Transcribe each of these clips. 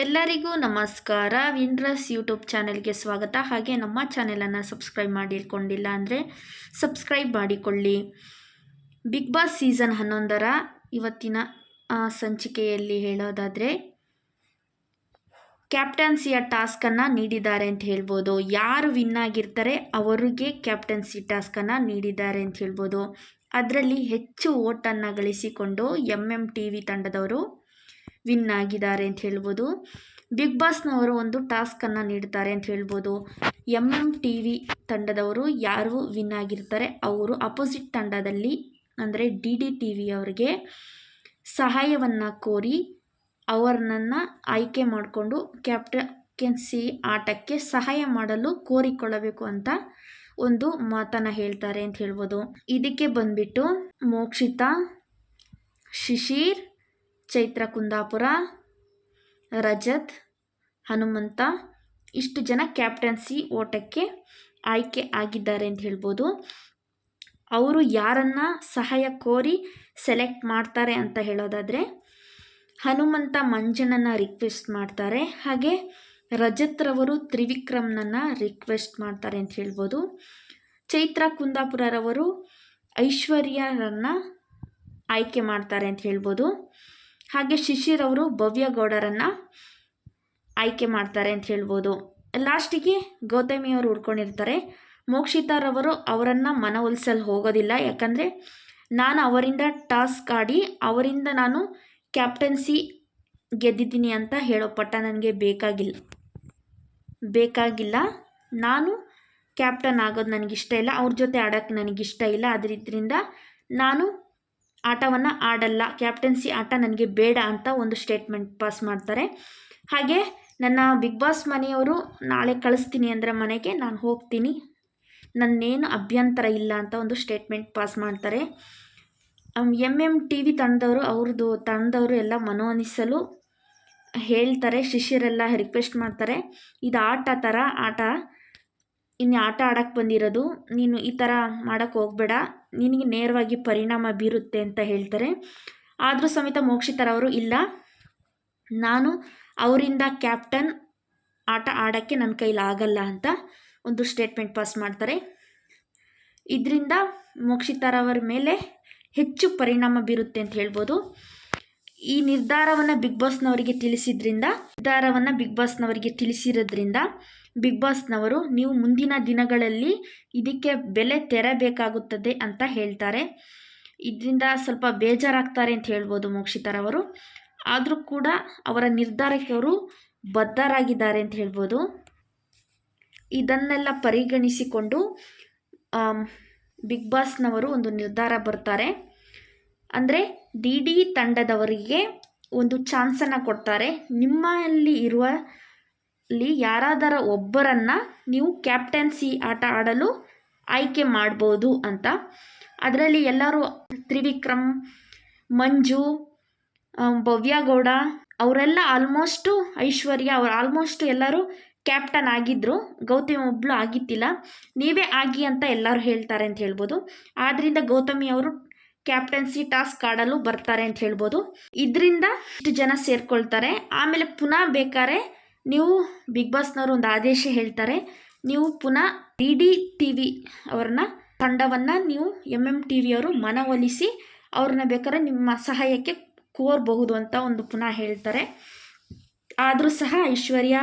ಎಲ್ಲರಿಗೂ ನಮಸ್ಕಾರ. ವಿನ್ರಸ್ ಯೂಟ್ಯೂಬ್ ಚಾನೆಲ್ಗೆ ಸ್ವಾಗತ. ಹಾಗೆ ನಮ್ಮ ಚಾನೆಲನ್ನು ಸಬ್ಸ್ಕ್ರೈಬ್ ಮಾಡಿಕೊಂಡಿಲ್ಲ ಅಂದರೆ ಸಬ್ಸ್ಕ್ರೈಬ್ ಮಾಡಿಕೊಳ್ಳಿ. ಬಿಗ್ ಬಾಸ್ ಸೀಸನ್ ಹನ್ನೊಂದರ ಇವತ್ತಿನ ಸಂಚಿಕೆಯಲ್ಲಿ ಹೇಳೋದಾದರೆ ಕ್ಯಾಪ್ಟನ್ಸಿಯ ಟಾಸ್ಕನ್ನು ನೀಡಿದ್ದಾರೆ ಅಂತ ಹೇಳ್ಬೋದು. ಯಾರು ವಿನ್ ಆಗಿರ್ತಾರೆ ಅವರಿಗೆ ಕ್ಯಾಪ್ಟನ್ಸಿ ಟಾಸ್ಕನ್ನು ನೀಡಿದ್ದಾರೆ ಅಂತ ಹೇಳ್ಬೋದು. ಅದರಲ್ಲಿ ಹೆಚ್ಚು ಓಟನ್ನು ಗಳಿಸಿಕೊಂಡು ಎಂ ಎಂ ಟಿ ವಿ ತಂಡದವರು ವಿನ್ ಆಗಿದ್ದಾರೆ ಅಂತ ಹೇಳ್ಬೋದು. ಬಿಗ್ ಬಾಸ್ನವರು ಒಂದು ಟಾಸ್ಕನ್ನು ನೀಡ್ತಾರೆ ಅಂತ ಹೇಳ್ಬೋದು. ಎಂ ಎಂ ಟಿ ವಿ ತಂಡದವರು ಯಾರು ವಿನ್ ಆಗಿರ್ತಾರೆ, ಅವರು ಅಪೋಸಿಟ್ ತಂಡದಲ್ಲಿ, ಅಂದರೆ ಡಿ ಡಿ ಟಿ ವಿ ಅವರಿಗೆ ಸಹಾಯವನ್ನು ಕೋರಿ ಅವರನ್ನು ಆಯ್ಕೆ ಮಾಡಿಕೊಂಡು ಕ್ಯಾಪ್ಟನ್ಸಿ ಆಟಕ್ಕೆ ಸಹಾಯ ಮಾಡಲು ಕೋರಿಕೊಳ್ಳಬೇಕು ಅಂತ ಒಂದು ಮಾತನ್ನು ಹೇಳ್ತಾರೆ ಅಂತ ಹೇಳ್ಬೋದು. ಇದಕ್ಕೆ ಬಂದ್ಬಿಟ್ಟು ಮೋಕ್ಷಿತಾ, ಶಿಶಿರ್ ಚೈತ್ರ ಕುಂದಾಪುರ, ರಜತ್, ಹನುಮಂತ, ಇಷ್ಟು ಜನ ಕ್ಯಾಪ್ಟನ್ಸಿ ಓಟಕ್ಕೆ ಆಯ್ಕೆ ಆಗಿದ್ದಾರೆ ಅಂತ ಹೇಳ್ಬೋದು. ಅವರು ಯಾರನ್ನು ಸಹಾಯ ಕೋರಿ ಸೆಲೆಕ್ಟ್ ಮಾಡ್ತಾರೆ ಅಂತ ಹೇಳೋದಾದರೆ, ಹನುಮಂತ ಮಂಜಣ್ಣನ ರಿಕ್ವೆಸ್ಟ್ ಮಾಡ್ತಾರೆ, ಹಾಗೆ ರಜತ್ರವರು ತ್ರಿವಿಕ್ರಮ್ನನ್ನು ರಿಕ್ವೆಸ್ಟ್ ಮಾಡ್ತಾರೆ ಅಂತ ಹೇಳ್ಬೋದು. ಚೈತ್ರ ಕುಂದಾಪುರರವರು ಐಶ್ವರ್ಯರನ್ನು ಆಯ್ಕೆ ಮಾಡ್ತಾರೆ ಅಂತ ಹೇಳ್ಬೋದು. ಹಾಗೆ ಶಿಶಿರ್ ಅವರು ಭವ್ಯ ಗೌಡರನ್ನು ಆಯ್ಕೆ ಮಾಡ್ತಾರೆ ಅಂತ ಹೇಳ್ಬೋದು. ಲಾಸ್ಟಿಗೆ ಗೌತಮಿಯವರು ಉಡ್ಕೊಂಡಿರ್ತಾರೆ ಮೋಕ್ಷಿತಾರವರು ಅವರನ್ನು ಮನವೊಲಿಸಲು ಹೋಗೋದಿಲ್ಲ. ಯಾಕಂದರೆ ನಾನು ಅವರಿಂದ ಟಾಸ್ಕ್ ಆಡಿ ಅವರಿಂದ ನಾನು ಕ್ಯಾಪ್ಟನ್ಸಿ ಗೆದ್ದಿದ್ದೀನಿ ಅಂತ ಹೇಳೋ ಪಟ್ಟ ನನಗೆ ಬೇಕಾಗಿಲ್ಲ. ಬೇಕಾಗಿಲ್ಲ. ನಾನು ಕ್ಯಾಪ್ಟನ್ ಆಗೋದು ನನಗಿಷ್ಟ ಇಲ್ಲ. ಅವ್ರ ಜೊತೆ ಆಡೋಕ್ಕೆ ನನಗಿಷ್ಟ ಇಲ್ಲ. ಅದರಿಂದ ನಾನು ಆಟವನ್ನು ಆಡಲ್ಲ. ಕ್ಯಾಪ್ಟನ್ಸಿ ಆಟ ನನಗೆ ಬೇಡ ಅಂತ ಒಂದು ಸ್ಟೇಟ್ಮೆಂಟ್ ಪಾಸ್ ಮಾಡ್ತಾರೆ. ಹಾಗೆ ನನ್ನ ಬಿಗ್ ಬಾಸ್ ಮನೆಯವರು ನಾಳೆ ಕಳಿಸ್ತೀನಿ ಅಂದರೆ ಮನೆಗೆ ನಾನು ಹೋಗ್ತೀನಿ. ನನ್ನೇನು ಅಭ್ಯಂತರ ಇಲ್ಲ ಅಂತ ಒಂದು ಸ್ಟೇಟ್ಮೆಂಟ್ ಪಾಸ್ ಮಾಡ್ತಾರೆ. ಎಂ ಎಂ ಟಿ ವಿ ತಂಡದವರು ಅವ್ರದ್ದು ತಂಡದವರು ಎಲ್ಲ ಮನೋನಿಸಲು ಹೇಳ್ತಾರೆ. ಶಿಷ್ಯರೆಲ್ಲ ರಿಕ್ವೆಸ್ಟ್ ಮಾಡ್ತಾರೆ. ಇದು ಆಟ ಥರ ಆಟ. ಇನ್ನು ಆಟ ಆಡೋಕ್ಕೆ ಬಂದಿರೋದು. ನೀನು ಈ ಥರ ಮಾಡೋಕ್ಕೆ ಹೋಗಬೇಡ. ನಿನಗೆ ನೇರವಾಗಿ ಪರಿಣಾಮ ಬೀರುತ್ತೆ ಅಂತ ಹೇಳ್ತಾರೆ. ಆದರೂ ಸಮೇತ ಮೋಕ್ಷಿತರವರು ಇಲ್ಲ. ನಾನು ಅವರಿಂದ ಕ್ಯಾಪ್ಟನ್ ಆಟ ಆಡೋಕ್ಕೆ ನನ್ನ ಕೈಲಿ ಆಗಲ್ಲ ಅಂತ ಒಂದು ಸ್ಟೇಟ್ಮೆಂಟ್ ಪಾಸ್ ಮಾಡ್ತಾರೆ. ಇದರಿಂದ ಮೋಕ್ಷಿತರವರ ಮೇಲೆ ಹೆಚ್ಚು ಪರಿಣಾಮ ಬೀರುತ್ತೆ ಅಂತ ಹೇಳ್ಬೋದು. ಈ ನಿರ್ಧಾರವನ್ನು ಬಿಗ್ ಬಾಸ್ನವರಿಗೆ ತಿಳಿಸಿದ್ರಿಂದ, ನಿರ್ಧಾರವನ್ನು ಬಿಗ್ ಬಾಸ್ನವರಿಗೆ ತಿಳಿಸಿರೋದ್ರಿಂದ ಬಿಗ್ ಬಾಸ್ನವರು ನೀವು ಮುಂದಿನ ದಿನಗಳಲ್ಲಿ ಇದಕ್ಕೆ ಬೆಲೆ ತೆರಬೇಕಾಗುತ್ತದೆ ಅಂತ ಹೇಳ್ತಾರೆ. ಇದರಿಂದ ಸ್ವಲ್ಪ ಬೇಜಾರಾಗ್ತಾರೆ ಅಂತ ಹೇಳ್ಬೋದು ಮೋಕ್ಷಿತರವರು ಆದರೂ ಕೂಡ ಅವರ ನಿರ್ಧಾರಕ್ಕೆ ಅವರು ಬದ್ಧರಾಗಿದ್ದಾರೆ ಅಂತ ಹೇಳ್ಬೋದು. ಇದನ್ನೆಲ್ಲ ಪರಿಗಣಿಸಿಕೊಂಡು ಬಿಗ್ ಬಾಸ್ನವರು ಒಂದು ನಿರ್ಧಾರ ಬರ್ತಾರೆ. ಅಂದರೆ ಡಿ ಡಿ ತಂಡದವರಿಗೆ ಒಂದು ಚಾನ್ಸನ್ನು ಕೊಡ್ತಾರೆ. ನಿಮ್ಮಲ್ಲಿ ಇರುವ ಅಲ್ಲಿ ಯಾರಾದರ ಒಬ್ಬರನ್ನು ನೀವು ಕ್ಯಾಪ್ಟನ್ಸಿ ಆಟ ಆಡಲು ಆಯ್ಕೆ ಮಾಡ್ಬೋದು ಅಂತ. ಅದರಲ್ಲಿ ಎಲ್ಲರೂ ತ್ರಿವಿಕ್ರಮ್, ಮಂಜು ಭವ್ಯಗೌಡ ಭವ್ಯ ಗೌಡ ಅವರೆಲ್ಲ ಆಲ್ಮೋಸ್ಟು ಐಶ್ವರ್ಯ ಅವ್ರು ಆಲ್ಮೋಸ್ಟ್ ಎಲ್ಲರೂ ಕ್ಯಾಪ್ಟನ್ ಆಗಿದ್ದರು ಗೌತಮಿ ಒಬ್ಬಳು ಆಗಿತ್ತಿಲ್ಲ ನೀವೇ ಆಗಿ ಅಂತ ಎಲ್ಲರೂ ಹೇಳ್ತಾರೆ ಅಂತ ಹೇಳ್ಬೋದು. ಆದ್ದರಿಂದ ಗೌತಮಿ ಅವರು ಕ್ಯಾಪ್ಟನ್ಸಿ ಟಾಸ್ಕ್ ಆಡಲು ಬರ್ತಾರೆ ಅಂತ ಹೇಳ್ಬೋದು. ಇದರಿಂದ ಇಷ್ಟು ಜನ ಸೇರ್ಕೊಳ್ತಾರೆ. ಆಮೇಲೆ ಪುನಃ ಬೇಕಾದ್ರೆ ನೀವು ಬಿಗ್ ಬಾಸ್ನವರು ಒಂದು ಆದೇಶ ಹೇಳ್ತಾರೆ. ನೀವು ಪುನಃ ಡಿ ಡಿ ಟಿ ವಿ ಅವ್ರನ್ನ ತಂಡವನ್ನು ನೀವು ಎಂ ಎಂ ಟಿ ವಿಯವರು ಮನವೊಲಿಸಿ ಅವ್ರನ್ನ ಬೇಕಾದ್ರೆ ನಿಮ್ಮ ಸಹಾಯಕ್ಕೆ ಕೋರಬಹುದು ಅಂತ ಒಂದು ಪುನಃ ಹೇಳ್ತಾರೆ. ಆದರೂ ಸಹ ಐಶ್ವರ್ಯ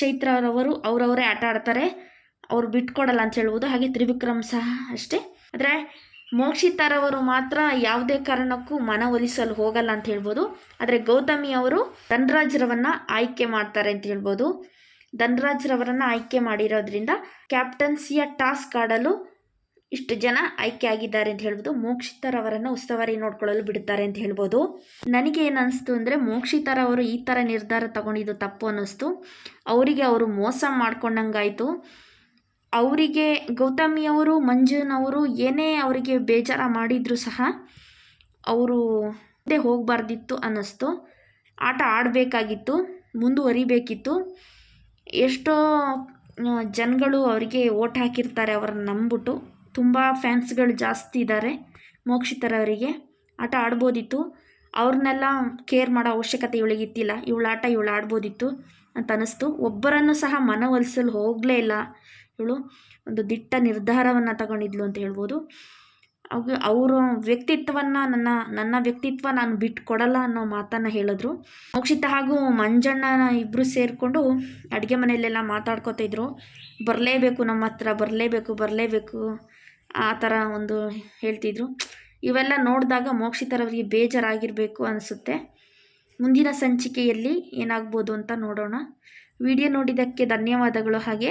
ಚೈತ್ರರವರು ಅವರವರೇ ಆಟ ಆಡ್ತಾರೆ. ಅವ್ರು ಬಿಟ್ಕೊಡಲ್ಲ ಅಂತ ಹೇಳ್ಬೋದು. ಹಾಗೆ ತ್ರಿವಿಕ್ರಮ್ ಸಹ ಅಷ್ಟೇ. ಆದರೆ ಮೋಕ್ಷಿತಾರವರು ಮಾತ್ರ ಯಾವುದೇ ಕಾರಣಕ್ಕೂ ಮನವೊಲಿಸಲು ಹೋಗಲ್ಲ ಅಂತ ಹೇಳ್ಬೋದು. ಆದರೆ ಗೌತಮಿ ಅವರು ಧನರಾಜ್ರವನ್ನ ಆಯ್ಕೆ ಮಾಡ್ತಾರೆ ಅಂತ ಹೇಳ್ಬೋದು. ಧನ್ರಾಜ್ರವರನ್ನು ಆಯ್ಕೆ ಮಾಡಿರೋದ್ರಿಂದ ಕ್ಯಾಪ್ಟನ್ಸಿಯ ಟಾಸ್ಕ್ ಆಡಲು ಇಷ್ಟು ಜನ ಆಯ್ಕೆ ಆಗಿದ್ದಾರೆ ಅಂತ ಹೇಳ್ಬೋದು. ಮೋಕ್ಷಿತರವರನ್ನು ಉಸ್ತುವಾರಿ ನೋಡ್ಕೊಳ್ಳಲು ಬಿಡ್ತಾರೆ ಅಂತ ಹೇಳ್ಬೋದು. ನನಗೆ ಏನು ಅನಿಸ್ತು ಅಂದರೆ ಮೋಕ್ಷಿತರವರು ಈ ಥರ ನಿರ್ಧಾರ ತಗೊಂಡಿದ್ದು ತಪ್ಪು ಅನ್ನಿಸ್ತು. ಅವರಿಗೆ ಅವರು ಮೋಸ ಮಾಡ್ಕೊಂಡಂಗಾಯಿತು. ಅವರಿಗೆ ಗೌತಮಿಯವರು ಮಂಜುನವರು ಏನೇ ಅವರಿಗೆ ಬೇಜಾರ ಮಾಡಿದರೂ ಸಹ ಅವರು ಮುಂದೆ ಹೋಗಬಾರ್ದಿತ್ತು ಅನ್ನಿಸ್ತು. ಆಟ ಆಡಬೇಕಾಗಿತ್ತು, ಮುಂದುವರಿಬೇಕಿತ್ತು. ಎಷ್ಟೋ ಜನಗಳು ಅವರಿಗೆ ಓಟ್ ಹಾಕಿರ್ತಾರೆ ಅವ್ರನ್ನ ನಂಬಿಬಿಟ್ಟು. ತುಂಬ ಫ್ಯಾನ್ಸ್ಗಳು ಜಾಸ್ತಿ ಇದ್ದಾರೆ ಮೋಕ್ಷಿತರವರಿಗೆ. ಆಟ ಆಡ್ಬೋದಿತ್ತು. ಅವ್ರನ್ನೆಲ್ಲ ಕೇರ್ ಮಾಡೋ ಅವಶ್ಯಕತೆ ಇವಳಿಗಿತ್ತಿಲ್ಲ ಇವಳು ಇವಳ ಆಟ ಇವಳು ಆಡ್ಬೋದಿತ್ತು ಅಂತ ಅನ್ನಿಸ್ತು. ಒಬ್ಬರನ್ನು ಸಹ ಮನವೊಲಿಸಲು ಹೋಗಲೇ ಇಲ್ಲ. ಇವಳು ಒಂದು ದಿಟ್ಟ ನಿರ್ಧಾರವನ್ನು ತಗೊಂಡಿದ್ಲು ಅಂತ ಹೇಳ್ಬೋದು. ಅವು ಅವರು ವ್ಯಕ್ತಿತ್ವವನ್ನು ನನ್ನ ನನ್ನ ವ್ಯಕ್ತಿತ್ವ ನಾನು ಬಿಟ್ಟು ಕೊಡಲ್ಲ ಅನ್ನೋ ಮಾತನ್ನು ಹೇಳಿದ್ರು. ಮೋಕ್ಷಿತ ಹಾಗೂ ಮಂಜಣ್ಣನ ಇಬ್ಬರು ಸೇರಿಕೊಂಡು ಅಡುಗೆ ಮನೆಯಲ್ಲೆಲ್ಲ ಮಾತಾಡ್ಕೋತಾ ಇದ್ರು. ಬರಲೇಬೇಕು ನಮ್ಮ ಹತ್ರ, ಬರಲೇಬೇಕು ಬರಲೇಬೇಕು ಆ ಥರ ಒಂದು ಹೇಳ್ತಿದ್ರು. ಇವೆಲ್ಲ ನೋಡಿದಾಗ ಮೋಕ್ಷಿತರವರಿಗೆ ಬೇಜಾರಾಗಿರಬೇಕು ಅನಿಸುತ್ತೆ. ಮುಂದಿನ ಸಂಚಿಕೆಯಲ್ಲಿ ಏನಾಗ್ಬೋದು ಅಂತ ನೋಡೋಣ. ವಿಡಿಯೋ ನೋಡಿದ್ದಕ್ಕೆ ಧನ್ಯವಾದಗಳು ಹಾಗೆ.